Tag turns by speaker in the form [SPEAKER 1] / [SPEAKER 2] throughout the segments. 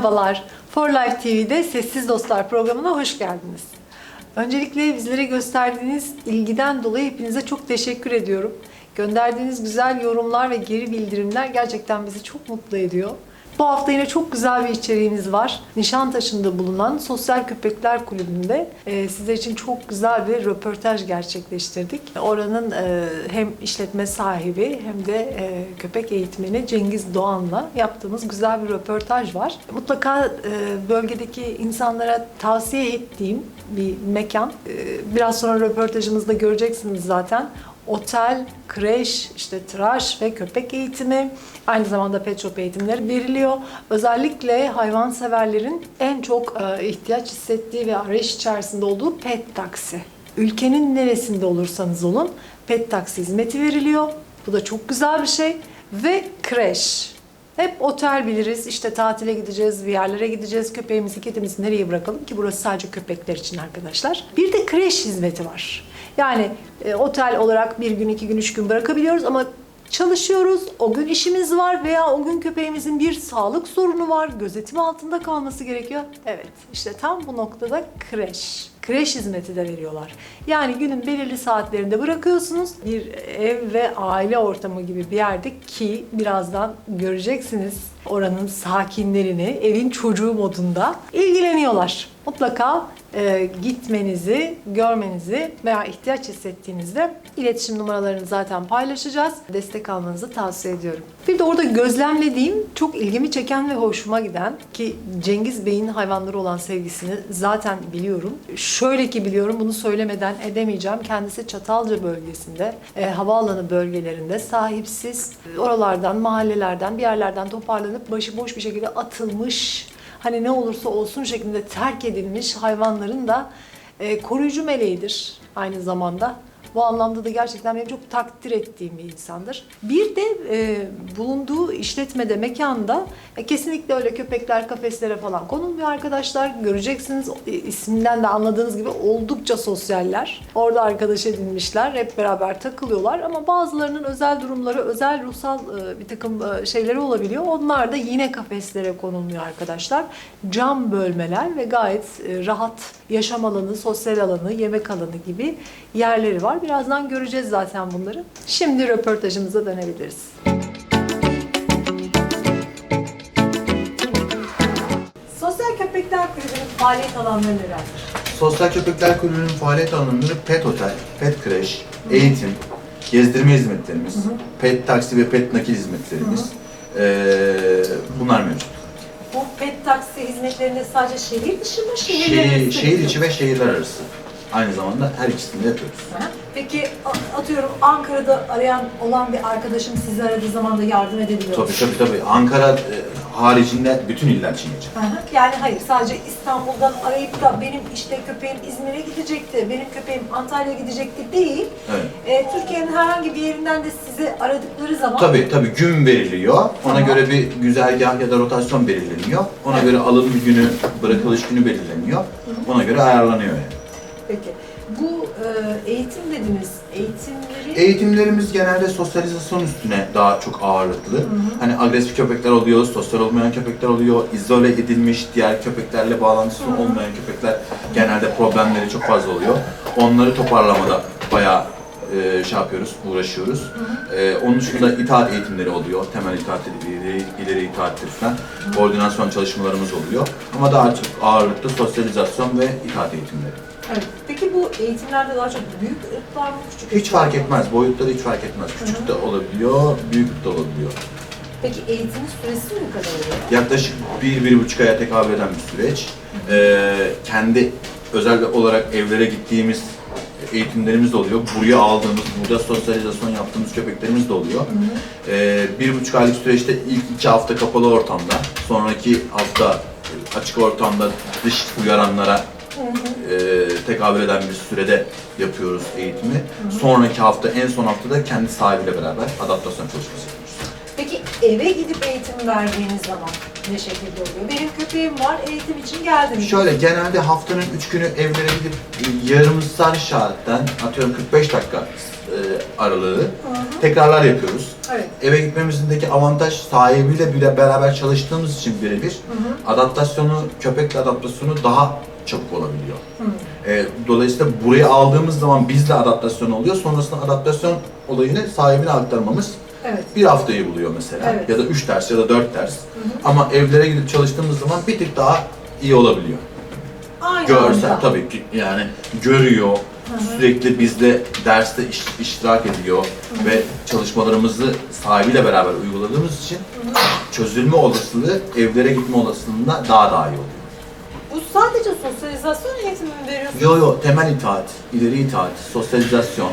[SPEAKER 1] Merhabalar. For Life TV'de Sessiz Dostlar programına hoş geldiniz. Öncelikle bizlere gösterdiğiniz ilgiden dolayı hepinize çok teşekkür ediyorum. Gönderdiğiniz güzel yorumlar ve geri bildirimler gerçekten bizi çok mutlu ediyor. Bu hafta yine çok güzel bir içeriğimiz var. Nişantaşı'nda bulunan Sosyal Köpekler Kulübü'nde e, sizler için çok güzel bir röportaj gerçekleştirdik. Oranın e, hem işletme sahibi hem de e, köpek eğitmeni Cengiz Doğan'la yaptığımız güzel bir röportaj var. Mutlaka e, bölgedeki insanlara tavsiye ettiğim bir mekan. E, biraz sonra röportajımızda göreceksiniz zaten otel, kreş, işte tıraş ve köpek eğitimi, aynı zamanda pet shop eğitimleri veriliyor. Özellikle hayvanseverlerin en çok e, ihtiyaç hissettiği ve arayış içerisinde olduğu pet taksi. Ülkenin neresinde olursanız olun pet taksi hizmeti veriliyor. Bu da çok güzel bir şey. Ve kreş. Hep otel biliriz. İşte tatile gideceğiz, bir yerlere gideceğiz. Köpeğimizi, kedimizi nereye bırakalım ki burası sadece köpekler için arkadaşlar. Bir de kreş hizmeti var. Yani e, otel olarak bir gün, iki gün, üç gün bırakabiliyoruz ama çalışıyoruz. O gün işimiz var veya o gün köpeğimizin bir sağlık sorunu var. Gözetim altında kalması gerekiyor. Evet, işte tam bu noktada kreş. Kreş hizmeti de veriyorlar. Yani günün belirli saatlerinde bırakıyorsunuz. Bir ev ve aile ortamı gibi bir yerde ki birazdan göreceksiniz oranın sakinlerini evin çocuğu modunda ilgileniyorlar. Mutlaka e, gitmenizi, görmenizi veya ihtiyaç hissettiğinizde iletişim numaralarını zaten paylaşacağız. Destek almanızı tavsiye ediyorum. Bir de orada gözlemlediğim çok ilgimi çeken ve hoşuma giden ki Cengiz Bey'in hayvanları olan sevgisini zaten biliyorum. Şöyle ki biliyorum bunu söylemeden edemeyeceğim. Kendisi Çatalca bölgesinde, e, havaalanı bölgelerinde sahipsiz oralardan, mahallelerden, bir yerlerden toparlanıp başıboş bir şekilde atılmış hani ne olursa olsun şeklinde terk edilmiş hayvanların da e, koruyucu meleğidir aynı zamanda. Bu anlamda da gerçekten benim çok takdir ettiğim bir insandır. Bir de e, bulunduğu işletmede, mekanda e, kesinlikle öyle köpekler kafeslere falan konulmuyor arkadaşlar. Göreceksiniz e, isminden de anladığınız gibi oldukça sosyaller. Orada arkadaş edinmişler, hep beraber takılıyorlar ama bazılarının özel durumları, özel ruhsal e, bir takım e, şeyleri olabiliyor. Onlar da yine kafeslere konulmuyor arkadaşlar. Cam bölmeler ve gayet e, rahat yaşam alanı, sosyal alanı, yemek alanı gibi yerleri var. Birazdan göreceğiz zaten bunları. Şimdi röportajımıza dönebiliriz. Sosyal Köpekler Kulübü'nün faaliyet alanları nelerdir?
[SPEAKER 2] Sosyal Köpekler Kulübü'nün faaliyet alanları pet otel, pet kreş, eğitim, gezdirme hizmetlerimiz, pet taksi ve pet nakil hizmetlerimiz. Ee, bunlar mevcut.
[SPEAKER 1] Bu pet taksi hizmetlerinde sadece şehir dışı mı, şehirler
[SPEAKER 2] Şehir,
[SPEAKER 1] arası
[SPEAKER 2] şehir içi ve şehirler arası. Aynı zamanda her ikisini de yapıyoruz.
[SPEAKER 1] Hı. Peki a- atıyorum Ankara'da arayan olan bir arkadaşım sizi aradığı zaman da yardım edebiliyor
[SPEAKER 2] Tabii
[SPEAKER 1] musunuz?
[SPEAKER 2] tabii tabii. Ankara e, haricinde bütün iller için geçer.
[SPEAKER 1] Hı hı. Yani hayır sadece İstanbul'dan arayıp da benim işte köpeğim İzmir'e gidecekti, benim köpeğim Antalya'ya gidecekti değil.
[SPEAKER 2] Evet.
[SPEAKER 1] E, Türkiye'nin herhangi bir yerinden de sizi aradıkları zaman
[SPEAKER 2] Tabii tabii gün veriliyor. Ona
[SPEAKER 1] Tamam.
[SPEAKER 2] göre bir güzergah ya da rotasyon belirleniyor. Ona
[SPEAKER 1] Evet.
[SPEAKER 2] göre alım günü, bırakılış günü belirleniyor. Ona göre ayarlanıyor yani.
[SPEAKER 1] Peki eğitim dediniz. Eğitimleri
[SPEAKER 2] Eğitimlerimiz genelde sosyalizasyon üstüne daha çok ağırlıklı. Hani agresif köpekler oluyor, sosyal olmayan köpekler oluyor, izole edilmiş diğer köpeklerle bağlantısı olmayan köpekler genelde problemleri çok fazla oluyor. Onları toparlamada bayağı e, şey yapıyoruz, uğraşıyoruz. E, onun dışında itaat eğitimleri oluyor, temel itaat, ileri, ileri itaattir falan. Koordinasyon çalışmalarımız oluyor. Ama daha çok ağırlıklı sosyalizasyon ve itaat eğitimleri.
[SPEAKER 1] Evet. Peki bu eğitimlerde daha çok büyük ırklar mı küçük
[SPEAKER 2] Hiç fark etmez, boyutları hiç fark etmez. Küçük de olabiliyor, büyük de olabiliyor.
[SPEAKER 1] Peki eğitimin süresi ne kadar oluyor?
[SPEAKER 2] Yaklaşık bir, bir buçuk aya tekabül eden bir süreç. Ee, kendi özel olarak evlere gittiğimiz eğitimlerimiz de oluyor. Buraya aldığımız, burada sosyalizasyon yaptığımız köpeklerimiz de oluyor. Ee, bir buçuk aylık süreçte ilk iki hafta kapalı ortamda, sonraki hafta açık ortamda dış uyaranlara e, tekabül eden bir sürede yapıyoruz eğitimi. Sonraki hafta, en son haftada kendi sahibiyle beraber adaptasyon çalışması yapıyoruz.
[SPEAKER 1] Peki eve gidip eğitim verdiğiniz zaman ne şekilde oluyor? Benim köpeğim var, eğitim için geldiniz.
[SPEAKER 2] Şöyle genelde haftanın 3 günü evlere gidip e, yarım saat saatten atıyorum 45 dakika e, aralığı tekrarlar yapıyoruz.
[SPEAKER 1] Evet.
[SPEAKER 2] Eve gitmemizdeki avantaj sahibiyle bile beraber çalıştığımız için birebir adaptasyonu, köpekle adaptasyonu daha çabuk olabiliyor. E, dolayısıyla buraya aldığımız zaman bizle adaptasyon oluyor. Sonrasında adaptasyon olayını sahibine aktarmamız
[SPEAKER 1] Evet.
[SPEAKER 2] bir haftayı buluyor mesela.
[SPEAKER 1] Evet.
[SPEAKER 2] Ya da üç ders ya da dört ders. Ama evlere gidip çalıştığımız zaman bir tık daha iyi olabiliyor.
[SPEAKER 1] Aynı
[SPEAKER 2] Görsel
[SPEAKER 1] anda.
[SPEAKER 2] tabii ki yani görüyor, sürekli bizde derste iş- iştirak ediyor ve çalışmalarımızı sahibiyle beraber uyguladığımız için çözülme olasılığı evlere gitme olasılığında daha daha iyi oluyor.
[SPEAKER 1] Bu sadece sosyalizasyon eğitimi mi veriyorsunuz?
[SPEAKER 2] Yo yo temel itaat, ileri itaat, sosyalizasyon,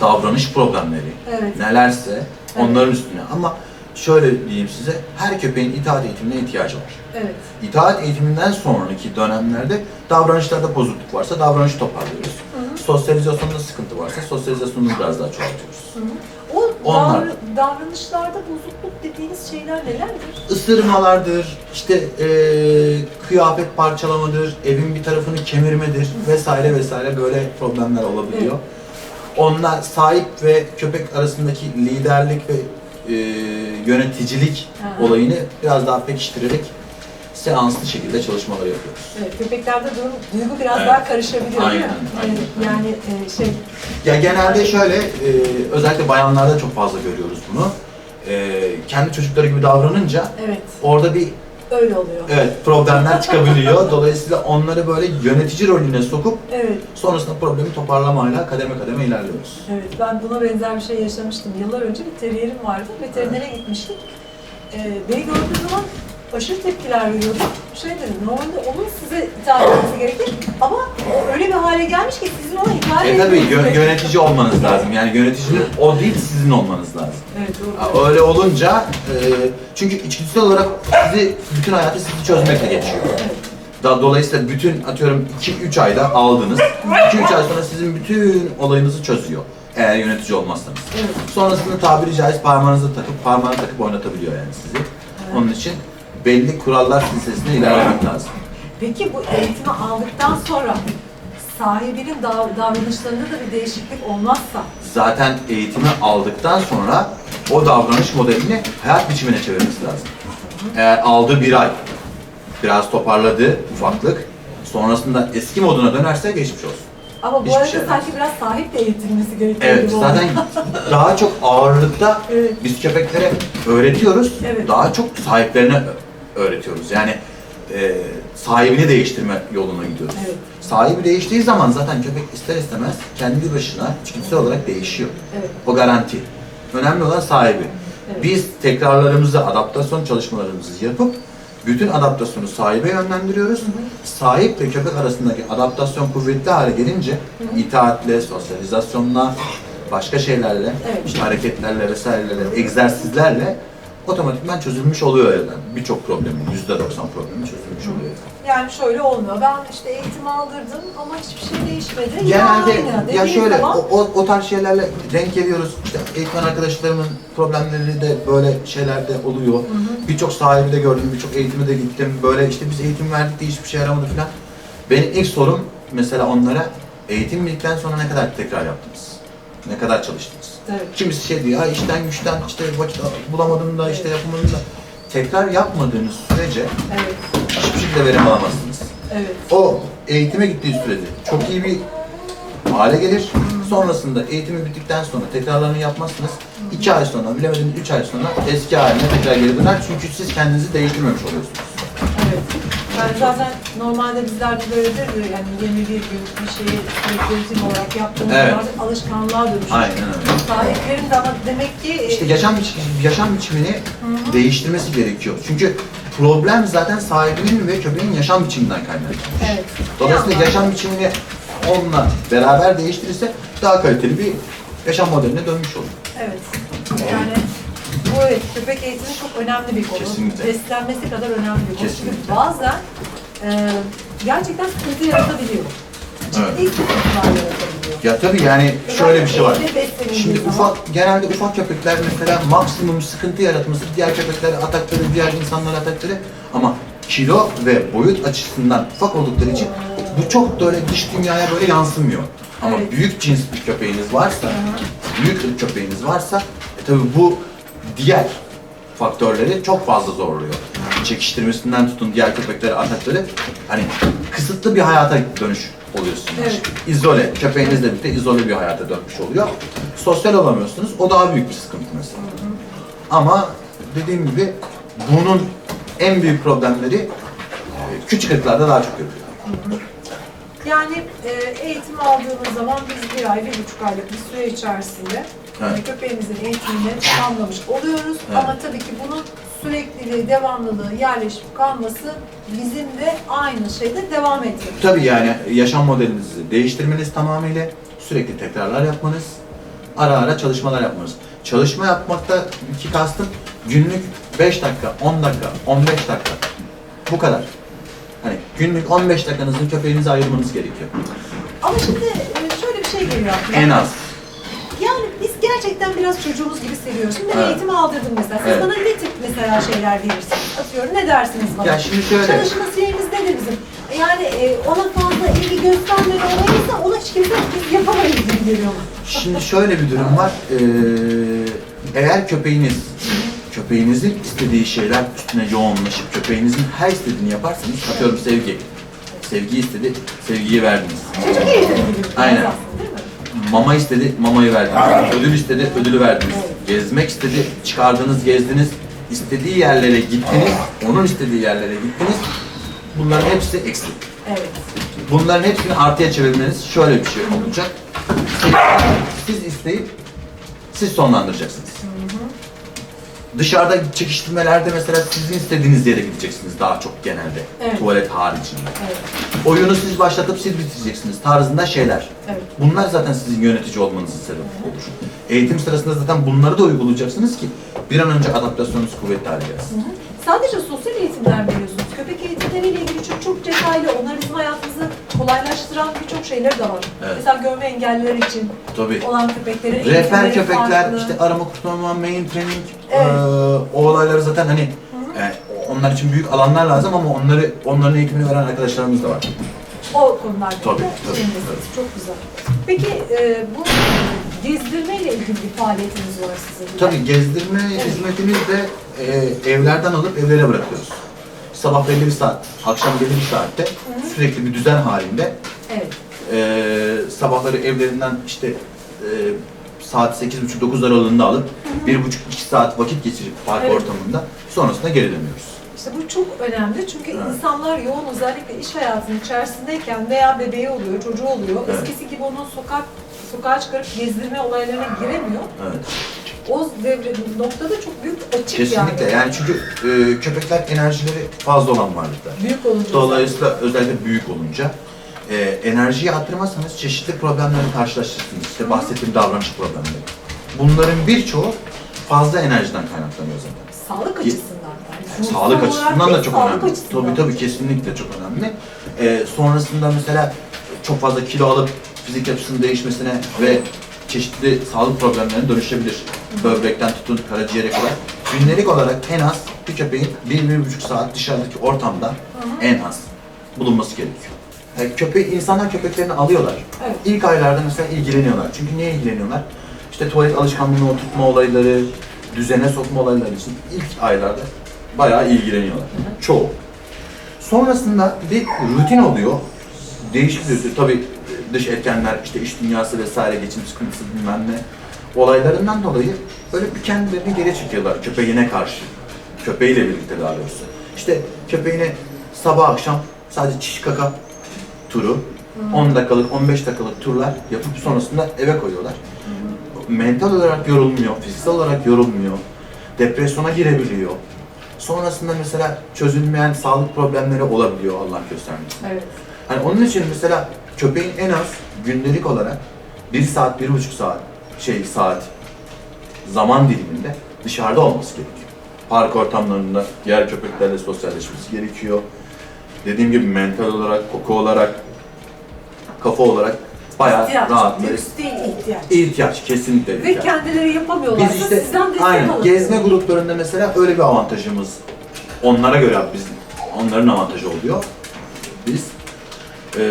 [SPEAKER 2] davranış problemleri
[SPEAKER 1] Evet.
[SPEAKER 2] nelerse onların üstüne. Ama şöyle diyeyim size, her köpeğin itaat eğitimine ihtiyacı var.
[SPEAKER 1] Evet.
[SPEAKER 2] İtaat eğitiminden sonraki dönemlerde davranışlarda bozukluk varsa davranışı toparlıyoruz. Sosyalizasyonda sıkıntı varsa sosyalizasyonu biraz daha çoğaltıyoruz.
[SPEAKER 1] O
[SPEAKER 2] Onlar.
[SPEAKER 1] davra- davranışlarda bozukluk dediğiniz şeyler nelerdir?
[SPEAKER 2] Isırmalardır, işte eee, kıyafet parçalamadır, evin bir tarafını kemirmedir vesaire vesaire böyle problemler olabiliyor. Onlar sahip ve köpek arasındaki liderlik ve eee, yöneticilik
[SPEAKER 1] Aha.
[SPEAKER 2] olayını biraz daha pekiştirerek seanslı şekilde çalışmaları yapıyoruz.
[SPEAKER 1] Evet, köpeklerde durum, duygu biraz
[SPEAKER 2] Evet.
[SPEAKER 1] daha karışabiliyor değil mi?
[SPEAKER 2] Aynen, aynen,
[SPEAKER 1] Evet, Yani e, şey,
[SPEAKER 2] Ya genelde şöyle, e, özellikle bayanlarda çok fazla görüyoruz bunu. E, kendi çocukları gibi davranınca
[SPEAKER 1] evet,
[SPEAKER 2] orada bir
[SPEAKER 1] öyle oluyor.
[SPEAKER 2] evet problemler çıkabiliyor. Dolayısıyla onları böyle yönetici rolüne sokup
[SPEAKER 1] Evet,
[SPEAKER 2] sonrasında problemi toparlamayla kademe kademe ilerliyoruz.
[SPEAKER 1] evet. Ben buna benzer bir şey yaşamıştım. Yıllar önce bir terierim vardı. Veterinere gitmiştik. Ee, beni gördüğü zaman aşırı tepkiler veriyordu. Şey dedim, normalde onun size itaat etmesi gerekir ama o öyle bir hale gelmiş ki sizin ona itaat
[SPEAKER 2] E tabii
[SPEAKER 1] etmeniz
[SPEAKER 2] yö-
[SPEAKER 1] gerekir.
[SPEAKER 2] yönetici olmanız lazım. Yani yöneticinin o değil sizin olmanız lazım.
[SPEAKER 1] Evet, doğru.
[SPEAKER 2] Öyle olunca e, çünkü içgüdüsel olarak sizi bütün hayatı sizi çözmekle geçiyor. Da, dolayısıyla bütün atıyorum 2-3 ayda aldınız. 2-3 ay sonra sizin bütün olayınızı çözüyor. Eğer yönetici olmazsanız.
[SPEAKER 1] Evet.
[SPEAKER 2] Sonrasında tabiri caiz parmağınızı takıp parmağını takıp oynatabiliyor yani sizi. Onun için belli kurallar silsilesine ilerlemek lazım.
[SPEAKER 1] Peki bu eğitimi aldıktan sonra sahibinin dav- davranışlarında da bir değişiklik olmazsa
[SPEAKER 2] Zaten eğitimi aldıktan sonra o davranış modelini hayat biçimine çevirmesi lazım. Eğer aldığı bir ay biraz toparladı ufaklık, sonrasında eski moduna dönerse geçmiş olsun.
[SPEAKER 1] ama bu
[SPEAKER 2] Hiçbir
[SPEAKER 1] arada
[SPEAKER 2] şey
[SPEAKER 1] sanki biraz sahip de eğitilmesi gerekiyor
[SPEAKER 2] Evet,
[SPEAKER 1] gibi
[SPEAKER 2] zaten daha çok ağırlıkta
[SPEAKER 1] Evet.
[SPEAKER 2] biz köpeklere öğretiyoruz,
[SPEAKER 1] Evet.
[SPEAKER 2] daha çok sahiplerine öğretiyoruz. Yani e, sahibini değiştirme yoluna gidiyoruz.
[SPEAKER 1] Evet.
[SPEAKER 2] Sahibi değiştiği zaman zaten köpek ister istemez kendi başına içgüdüsel olarak değişiyor.
[SPEAKER 1] Evet.
[SPEAKER 2] O garanti. Önemli olan sahibi.
[SPEAKER 1] Evet.
[SPEAKER 2] Biz tekrarlarımızı, adaptasyon çalışmalarımızı yapıp bütün adaptasyonu sahibe yönlendiriyoruz. Sahip ve köpek arasındaki adaptasyon kuvvetli hale gelince itaatle, sosyalizasyonla, başka şeylerle,
[SPEAKER 1] Evet.
[SPEAKER 2] işte hareketlerle vesairelerle, egzersizlerle otomatikman çözülmüş oluyor yani. Birçok problemin, %90 problemi çözülmüş oluyor.
[SPEAKER 1] Yani şöyle olmuyor. Ben işte eğitim aldırdım ama hiçbir şey değişmedi. Yine
[SPEAKER 2] Genelde
[SPEAKER 1] aynı
[SPEAKER 2] ya
[SPEAKER 1] dediğin
[SPEAKER 2] şöyle
[SPEAKER 1] zaman-
[SPEAKER 2] o, o, o tarz şeylerle denk geliyoruz. İşte eğitmen arkadaşlarımın problemleri de böyle şeylerde oluyor. Birçok sahibi de gördüm, birçok eğitime de gittim. Böyle işte biz eğitim verdik de hiçbir şey yaramadı falan. Benim ilk sorum mesela onlara eğitim bildikten sonra ne kadar tekrar yaptınız? Ne kadar çalıştınız?
[SPEAKER 1] Evet.
[SPEAKER 2] Kimisi şey diyor, ya işten güçten işte vakit bulamadım da işte yapamadım da. Tekrar yapmadığınız sürece
[SPEAKER 1] Evet.
[SPEAKER 2] hiçbir şekilde verim alamazsınız
[SPEAKER 1] Evet.
[SPEAKER 2] o eğitime gittiği sürede çok iyi bir hale gelir. Sonrasında eğitimi bittikten sonra tekrarlarını yapmazsınız. İki ay sonra, bilemediniz üç ay sonra eski haline tekrar geri döner. Çünkü siz kendinizi değiştirmemiş oluyorsunuz.
[SPEAKER 1] Evet. Yani zaten normalde bizler de böyledir. Yani 21 gün bir şeyi rutin olarak yaptığımız
[SPEAKER 2] Evet.
[SPEAKER 1] alışkanlığa dönüşür.
[SPEAKER 2] Aynen öyle.
[SPEAKER 1] Sahiplerin de ama demek ki e,
[SPEAKER 2] İşte yaşam, biçimi, yaşam biçimini değiştirmesi gerekiyor. Çünkü problem zaten sahibinin ve köpeğin yaşam biçiminden kaynaklanıyor.
[SPEAKER 1] evet.
[SPEAKER 2] Dolayısıyla yaşam biçimini onunla beraber değiştirirse daha kaliteli bir yaşam modeline dönmüş olur.
[SPEAKER 1] Evet. Yani bu evet, köpek eğitimi çok önemli bir konu.
[SPEAKER 2] Kesinlikle.
[SPEAKER 1] Beslenmesi kadar önemli bir konu.
[SPEAKER 2] Kesinlikle.
[SPEAKER 1] Çünkü bazen e, gerçekten sıkıntı yaratabiliyor. Ciddi
[SPEAKER 2] Evet.
[SPEAKER 1] sıkıntılar yaratabiliyor.
[SPEAKER 2] Ya tabii yani şöyle bir şey var. Şimdi ufak, genelde ufak köpekler mesela maksimum sıkıntı yaratması diğer köpeklere atakları, diğer insanlara atakları ama kilo ve boyut açısından ufak oldukları için bu çok da öyle dış dünyaya böyle yansımıyor. Ama
[SPEAKER 1] Evet.
[SPEAKER 2] büyük cins bir köpeğiniz varsa, büyük ırk köpeğiniz varsa e tabii bu diğer faktörleri çok fazla zorluyor. Çekiştirmesinden tutun diğer köpeklere atakları hani kısıtlı bir hayata dönüş oluyorsunuz.
[SPEAKER 1] Evet.
[SPEAKER 2] İzole, köpeğinizle birlikte izole bir hayata dönmüş oluyor. Sosyal olamıyorsunuz. O daha büyük bir sıkıntı mesela. Ama dediğim gibi bunun en büyük problemleri e, küçük ırklarda daha çok görülüyor.
[SPEAKER 1] Yani e, eğitim aldığımız zaman biz bir ay, bir buçuk aylık bir süre içerisinde
[SPEAKER 2] Evet.
[SPEAKER 1] e, köpeğimizin eğitimini tamamlamış oluyoruz.
[SPEAKER 2] Evet.
[SPEAKER 1] Ama tabii ki bunun sürekliliği, devamlılığı, yerleşip kalması bizim de aynı şeyde devam etmemiz.
[SPEAKER 2] Tabii yani yaşam modelinizi değiştirmeniz tamamıyla sürekli tekrarlar yapmanız, ara ara çalışmalar yapmanız. Çalışma yapmakta iki kastım günlük 5 dakika, 10 dakika, 15 dakika. Bu kadar. Hani günlük 15 dakikanızı köpeğinize ayırmanız gerekiyor.
[SPEAKER 1] Ama şimdi e, şöyle bir şey geliyor aklıma.
[SPEAKER 2] En az.
[SPEAKER 1] Gerçekten biraz çocuğumuz gibi seviyoruz. Şimdi ben
[SPEAKER 2] Evet.
[SPEAKER 1] eğitim aldırdım mesela. Siz
[SPEAKER 2] Evet.
[SPEAKER 1] bana ne tip mesela şeyler verirsiniz? Atıyorum ne dersiniz bana?
[SPEAKER 2] Ya şimdi şöyle.
[SPEAKER 1] Çalışma şeyimiz nedir bizim? Yani e, ona fazla ilgi göstermeli olayıysa ona hiç kimse biz yapamayız gibi geliyor bana.
[SPEAKER 2] Şimdi şöyle bir durum var. Ee, eğer köpeğiniz köpeğinizin istediği şeyler üstüne yoğunlaşıp köpeğinizin her istediğini yaparsanız atıyorum sevgi. Sevgi istedi, sevgiyi verdiniz.
[SPEAKER 1] Çocuk eğitimi gibi. biraz
[SPEAKER 2] Aynen.
[SPEAKER 1] aslında, değil mi?
[SPEAKER 2] Mama istedi, mamayı verdiniz. Ödül istedi, ödülü verdiniz. Gezmek istedi, çıkardınız, gezdiniz. İstediği yerlere gittiniz, onun istediği yerlere gittiniz. Bunların hepsi eksik.
[SPEAKER 1] Evet.
[SPEAKER 2] Bunların hepsini artıya çevirmeniz şöyle bir şey olacak. Siz, siz isteyip siz sonlandıracaksınız. Dışarıda çekiştirmelerde mesela sizin istediğiniz yere gideceksiniz daha çok genelde.
[SPEAKER 1] Evet.
[SPEAKER 2] Tuvalet haricinde.
[SPEAKER 1] Evet.
[SPEAKER 2] Oyunu siz başlatıp siz bitireceksiniz tarzında şeyler.
[SPEAKER 1] Evet.
[SPEAKER 2] Bunlar zaten sizin yönetici olmanızın sebebi olur. Eğitim sırasında zaten bunları da uygulayacaksınız ki bir an önce adaptasyonunuz kuvvetli hale gelsin.
[SPEAKER 1] Sadece sosyal eğitimler veriyorsunuz. Köpek eğitimleriyle ilgili çok çok detaylı, onlar bizim hayatımızı kolaylaştıran birçok şeyleri de var.
[SPEAKER 2] Evet.
[SPEAKER 1] Mesela görme engelliler için
[SPEAKER 2] Tabii.
[SPEAKER 1] olan köpeklerin
[SPEAKER 2] Rehber
[SPEAKER 1] eğitimleri
[SPEAKER 2] köpekler,
[SPEAKER 1] farklı.
[SPEAKER 2] işte arama kurtarma, main training,
[SPEAKER 1] Evet.
[SPEAKER 2] eee, o olayları zaten hani yani onlar için büyük alanlar lazım ama onları onların eğitimini veren arkadaşlarımız da var.
[SPEAKER 1] O konularda
[SPEAKER 2] Tabii,
[SPEAKER 1] da
[SPEAKER 2] tabii.
[SPEAKER 1] Çok güzel. Peki e, bu gezdirmeyle ilgili bir faaliyetiniz var sizin de.
[SPEAKER 2] Tabii gezdirme hizmetimiz de eee, evlerden alıp evlere bırakıyoruz. Sabah belli bir saat, akşam belli bir saatte sürekli bir düzen halinde
[SPEAKER 1] Evet.
[SPEAKER 2] Ee, sabahları evlerinden işte e, saat 8.30-9 aralığında alıp bir buçuk iki saat vakit geçirip park
[SPEAKER 1] Evet.
[SPEAKER 2] ortamında sonrasında geri dönüyoruz.
[SPEAKER 1] İşte bu çok önemli çünkü
[SPEAKER 2] Evet.
[SPEAKER 1] insanlar yoğun özellikle iş hayatının içerisindeyken veya bebeği oluyor, çocuğu oluyor.
[SPEAKER 2] Evet.
[SPEAKER 1] Eskisi gibi onun sokak sokağa çıkarıp gezdirme olaylarına giremiyor.
[SPEAKER 2] Evet.
[SPEAKER 1] O devre noktada çok büyük açık
[SPEAKER 2] Kesinlikle
[SPEAKER 1] yani.
[SPEAKER 2] yani çünkü e, köpekler enerjileri fazla olan varlıklar.
[SPEAKER 1] Büyük olunca.
[SPEAKER 2] Dolayısıyla özellikle büyük olunca e, enerjiyi arttırmazsanız çeşitli problemlerle karşılaşırsınız. İşte bahsettiğim davranış problemleri. Bunların birçoğu fazla enerjiden kaynaklanıyor zaten.
[SPEAKER 1] Sağlık açısından. Yani
[SPEAKER 2] sağlık açısından da çok önemli.
[SPEAKER 1] açısından.
[SPEAKER 2] Tabii tabii kesinlikle çok önemli. Ee, sonrasında mesela çok fazla kilo alıp fizik yapısının değişmesine ve çeşitli sağlık problemlerine dönüşebilir. Böbrekten tutun karaciğere kadar. Günlük olarak en az bir köpeğin bir, bir buçuk saat dışarıdaki ortamda en az bulunması gerekiyor. Yani köpeği, insanlar köpeklerini alıyorlar.
[SPEAKER 1] Evet.
[SPEAKER 2] İlk aylarda mesela ilgileniyorlar. Çünkü niye ilgileniyorlar? İşte tuvalet alışkanlığını oturtma olayları, düzene sokma olayları için ilk aylarda bayağı ilgileniyorlar. Çoğu. Sonrasında bir rutin oluyor. Değişik bir rutin. Tabii dış etkenler, işte iş dünyası vesaire, geçim sıkıntısı bilmem ne olaylarından dolayı böyle bir kendilerini geri çekiyorlar köpeğine karşı. Köpeğiyle birlikte daha doğrusu. İşte köpeğine sabah akşam sadece çiş kaka turu, 10 dakikalık, 15 dakikalık turlar yapıp sonrasında eve koyuyorlar. Mental olarak yorulmuyor, fiziksel olarak yorulmuyor, depresyona girebiliyor. Sonrasında mesela çözülmeyen sağlık problemleri olabiliyor Allah göstermesin.
[SPEAKER 1] Evet.
[SPEAKER 2] Hani onun için mesela köpeğin en az gündelik olarak bir saat, bir buçuk saat şey saat zaman diliminde dışarıda olması gerekiyor. Park ortamlarında diğer köpeklerle sosyalleşmesi gerekiyor. Dediğim gibi mental olarak, koku olarak, kafa olarak bayağı
[SPEAKER 1] ihtiyaç. Lüks değil ihtiyaç.
[SPEAKER 2] İhtiyaç, kesinlikle
[SPEAKER 1] Ve
[SPEAKER 2] ihtiyaç.
[SPEAKER 1] kendileri yapamıyorlarsa
[SPEAKER 2] Biz işte
[SPEAKER 1] sizden destek
[SPEAKER 2] aynen
[SPEAKER 1] alın.
[SPEAKER 2] gezme gruplarında mesela öyle bir avantajımız onlara göre biz onların avantajı oluyor. Biz e,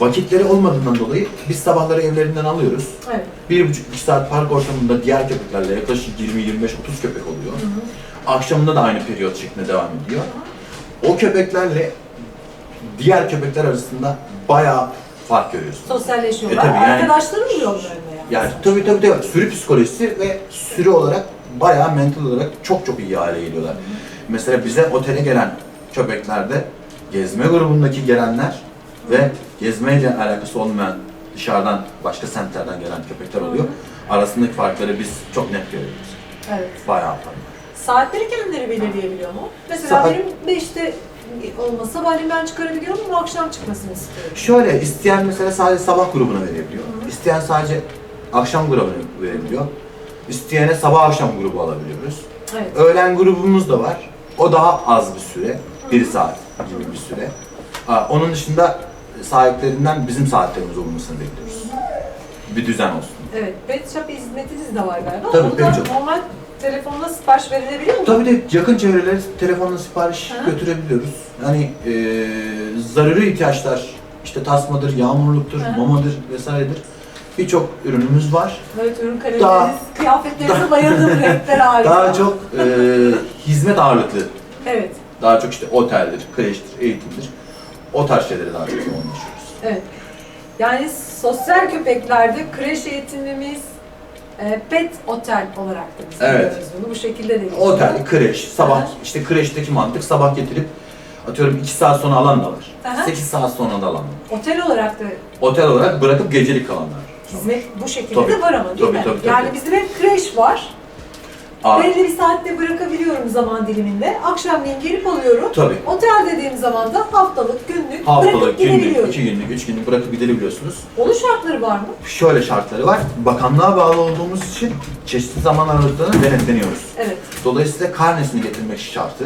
[SPEAKER 2] vakitleri olmadığından dolayı biz sabahları evlerinden alıyoruz.
[SPEAKER 1] Evet.
[SPEAKER 2] Bir buçuk iki saat park ortamında diğer köpeklerle yaklaşık 20, 25, 30 köpek oluyor. Akşamında da aynı periyot şeklinde devam ediyor. O köpeklerle diğer köpekler arasında bayağı fark görüyorsun.
[SPEAKER 1] Sosyalleşiyorlar.
[SPEAKER 2] E tabii yani-
[SPEAKER 1] Arkadaşları mı yollarında yani?
[SPEAKER 2] Yani tabii tabii tabii sürü psikolojisi ve sürü olarak bayağı mental olarak çok çok iyi hale geliyorlar. Mesela bize otele gelen köpeklerde gezme grubundaki gelenler ve gezmeyle alakası olmayan dışarıdan başka semtlerden gelen köpekler oluyor. Arasındaki farkları biz çok net görüyoruz.
[SPEAKER 1] Evet.
[SPEAKER 2] Bayağı fark.
[SPEAKER 1] Saatleri kendileri belirleyebiliyor mu? Mesela
[SPEAKER 2] Saat-
[SPEAKER 1] benim 5'te olmasa sabahleyin ben çıkarabiliyorum ama akşam çıkmasını istiyorum.
[SPEAKER 2] Şöyle isteyen mesela sadece sabah grubuna verebiliyor. İsteyen sadece akşam grubuna verebiliyor. İsteyene sabah akşam grubu alabiliyoruz.
[SPEAKER 1] Evet.
[SPEAKER 2] Öğlen grubumuz da var. O daha az bir süre. Bir saat gibi bir süre. Aa, Onun dışında sahiplerinden bizim saatlerimiz olmasını bekliyoruz. Bir düzen olsun.
[SPEAKER 1] Evet. Pet shop hizmetiniz de var galiba.
[SPEAKER 2] Tabii, pet shop.
[SPEAKER 1] normal telefonla sipariş verilebiliyor mu?
[SPEAKER 2] Tabii de yakın çevrelere telefonla sipariş
[SPEAKER 1] Hı.
[SPEAKER 2] götürebiliyoruz. Hani e, zaruri ihtiyaçlar, işte tasmadır, yağmurluktur,
[SPEAKER 1] Hı.
[SPEAKER 2] mamadır vesairedir. Birçok ürünümüz var.
[SPEAKER 1] Evet ürün
[SPEAKER 2] Daha-
[SPEAKER 1] kaliteniz, kıyafetlerinize bayıldım, renkler harika.
[SPEAKER 2] Daha çok e, hizmet ağırlıklı.
[SPEAKER 1] Evet,
[SPEAKER 2] Daha çok işte oteldir, kreştir, eğitimdir. O tarz şeylere daha çok yoğunlaşıyoruz.
[SPEAKER 1] evet. Yani sosyal köpeklerde kreş eğitimimiz, e, pet otel olarak da biz
[SPEAKER 2] Evet.
[SPEAKER 1] biliyoruz bunu. Bu şekilde de geçiyor.
[SPEAKER 2] Otel, kreş, sabah
[SPEAKER 1] Hı.
[SPEAKER 2] işte kreşteki mantık sabah getirip atıyorum 2 saat sonra alan da var.
[SPEAKER 1] Hı hı.
[SPEAKER 2] 8 saat sonra da alan var.
[SPEAKER 1] Otel olarak da
[SPEAKER 2] Otel olarak bırakıp gecelik kalanlar. var.
[SPEAKER 1] hizmet bu şekilde
[SPEAKER 2] Tabii,
[SPEAKER 1] de var ama değil
[SPEAKER 2] tabii,
[SPEAKER 1] mi?
[SPEAKER 2] tabii, tabii.
[SPEAKER 1] yani bizim hep kreş var.
[SPEAKER 2] Aa,
[SPEAKER 1] Belli bir saatte bırakabiliyorum zaman diliminde. Akşamleyin gelip alıyorum.
[SPEAKER 2] tabii.
[SPEAKER 1] Otel dediğim zaman da haftalık, günlük bırakıp
[SPEAKER 2] Haftalık, günlük,
[SPEAKER 1] gidebiliyorum.
[SPEAKER 2] 2 günlük, 3 günlük bırakıp gidebiliyorsunuz.
[SPEAKER 1] Onun şartları var mı?
[SPEAKER 2] Şöyle şartları var. Bakanlığa bağlı olduğumuz için çeşitli zaman aralıklarını denetleniyoruz.
[SPEAKER 1] Evet.
[SPEAKER 2] Dolayısıyla karnesini getirmek şartı.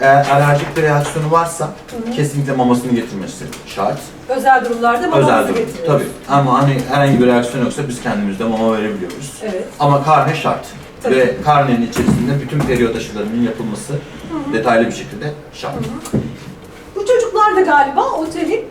[SPEAKER 2] Eğer alerjik bir reaksiyonu varsa kesinlikle mamasını getirmesi şart.
[SPEAKER 1] Özel durumlarda
[SPEAKER 2] Özel
[SPEAKER 1] babamızı
[SPEAKER 2] durum.
[SPEAKER 1] getiriyoruz.
[SPEAKER 2] Tabii. Ama hani herhangi bir reaksiyon yoksa biz kendimiz de mama verebiliyoruz.
[SPEAKER 1] Evet.
[SPEAKER 2] Ama karne şart.
[SPEAKER 1] Tabii.
[SPEAKER 2] Ve karnenin içerisinde bütün periyot aşılarının yapılması detaylı bir şekilde şart.
[SPEAKER 1] Bu çocuklar da galiba otelin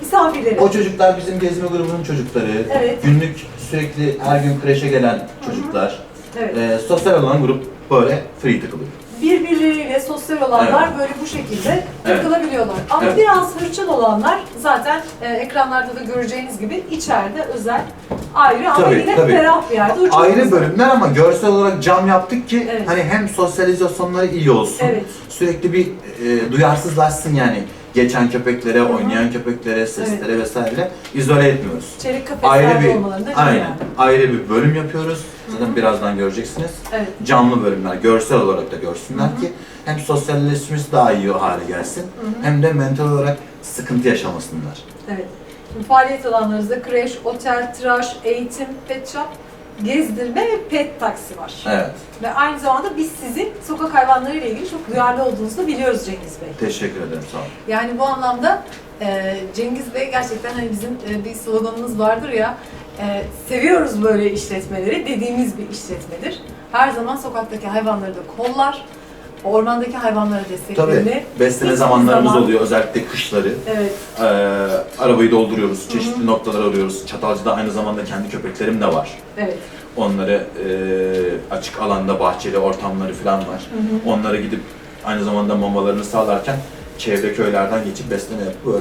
[SPEAKER 1] misafirleri.
[SPEAKER 2] O çocuklar bizim gezme grubunun çocukları.
[SPEAKER 1] Evet.
[SPEAKER 2] Günlük sürekli her gün kreşe gelen çocuklar.
[SPEAKER 1] Evet.
[SPEAKER 2] Ee, sosyal olan grup böyle free takılıyor.
[SPEAKER 1] Birbirleriyle sosyal olanlar böyle bu şekilde takılabiliyorlar. Ama
[SPEAKER 2] Evet.
[SPEAKER 1] biraz hırçın olanlar zaten e, ekranlarda da göreceğiniz gibi içeride özel ayrı ama
[SPEAKER 2] Tabii,
[SPEAKER 1] yine
[SPEAKER 2] tabii.
[SPEAKER 1] ferah bir yerde. Çok
[SPEAKER 2] Ayrı bölümler ama görsel olarak cam yaptık ki
[SPEAKER 1] Evet.
[SPEAKER 2] hani hem sosyalizasyonları iyi olsun.
[SPEAKER 1] Evet.
[SPEAKER 2] Sürekli bir e, duyarsızlaşsın yani. Geçen köpeklere, oynayan köpeklere, seslere vesaire izole etmiyoruz.
[SPEAKER 1] Çelik
[SPEAKER 2] Ayrı
[SPEAKER 1] kafeslerde
[SPEAKER 2] bir
[SPEAKER 1] olmalarında
[SPEAKER 2] aynen
[SPEAKER 1] yani.
[SPEAKER 2] ayrı bir bölüm yapıyoruz. Zaten birazdan göreceksiniz.
[SPEAKER 1] Evet.
[SPEAKER 2] Canlı bölümler görsel olarak da görsünler ki hem sosyalleşmesi daha iyi hale gelsin hem de mental olarak sıkıntı yaşamasınlar.
[SPEAKER 1] Evet. Şimdi faaliyet alanlarınızda kreş, otel, tıraş, eğitim, pet shop, gezdirme ve pet taksi var.
[SPEAKER 2] Evet.
[SPEAKER 1] Ve aynı zamanda biz sizin sokak hayvanları ile ilgili çok duyarlı olduğunuzu da biliyoruz Cengiz Bey.
[SPEAKER 2] Teşekkür ederim sağ olun.
[SPEAKER 1] Yani bu anlamda e, Cengiz Bey gerçekten hani bizim e, bir sloganımız vardır ya, e, seviyoruz böyle işletmeleri dediğimiz bir işletmedir. Her zaman sokaktaki hayvanları da kollar, ormandaki hayvanlara desteklerini.
[SPEAKER 2] Tabii besleme zamanlarımız
[SPEAKER 1] zaman-
[SPEAKER 2] oluyor özellikle kışları.
[SPEAKER 1] Evet,
[SPEAKER 2] Ee, arabayı dolduruyoruz, çeşitli noktalar arıyoruz. Çatalcı'da aynı zamanda kendi köpeklerim de var.
[SPEAKER 1] evet.
[SPEAKER 2] Onları e, açık alanda bahçeli ortamları falan var. Onlara gidip aynı zamanda mamalarını sağlarken çevre köylerden geçip besleme yapıp.
[SPEAKER 1] Tamam.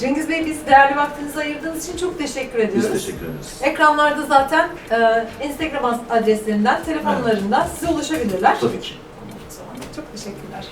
[SPEAKER 1] Cengiz Bey biz değerli vaktinizi ayırdığınız için çok teşekkür
[SPEAKER 2] Biz
[SPEAKER 1] ediyoruz.
[SPEAKER 2] teşekkür ederiz.
[SPEAKER 1] Ekranlarda zaten e, Instagram adreslerinden, telefonlarından size ulaşabilirler.
[SPEAKER 2] Tabii ki.
[SPEAKER 1] O zaman Çok teşekkürler.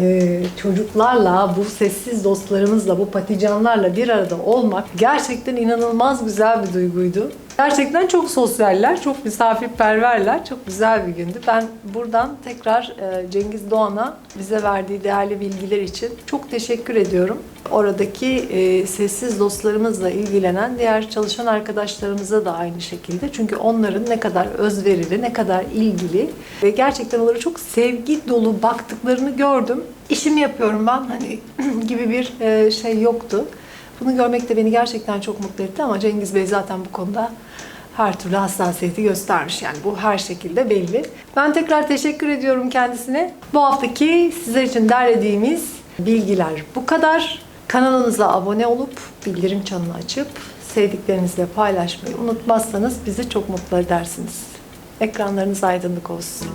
[SPEAKER 1] E, çocuklarla, bu sessiz dostlarımızla, bu paticanlarla bir arada olmak gerçekten inanılmaz güzel bir duyguydu. Gerçekten çok sosyaller, çok misafirperverler, çok güzel bir gündü. Ben buradan tekrar e, Cengiz Doğan'a bize verdiği değerli bilgiler için çok teşekkür ediyorum. Oradaki e, sessiz dostlarımızla ilgilenen diğer çalışan arkadaşlarımıza da aynı şekilde. Çünkü onların ne kadar özverili, ne kadar ilgili ve gerçekten onlara çok sevgi dolu baktıklarını gördüm. İşimi yapıyorum ben hani gibi bir e, şey yoktu. Bunu görmek de beni gerçekten çok mutlu etti ama Cengiz Bey zaten bu konuda her türlü hassasiyeti göstermiş. Yani bu her şekilde belli. Ben tekrar teşekkür ediyorum kendisine. Bu haftaki sizler için derlediğimiz bilgiler bu kadar. Kanalımıza abone olup bildirim çanını açıp sevdiklerinizle paylaşmayı unutmazsanız bizi çok mutlu edersiniz. Ekranlarınız aydınlık olsun.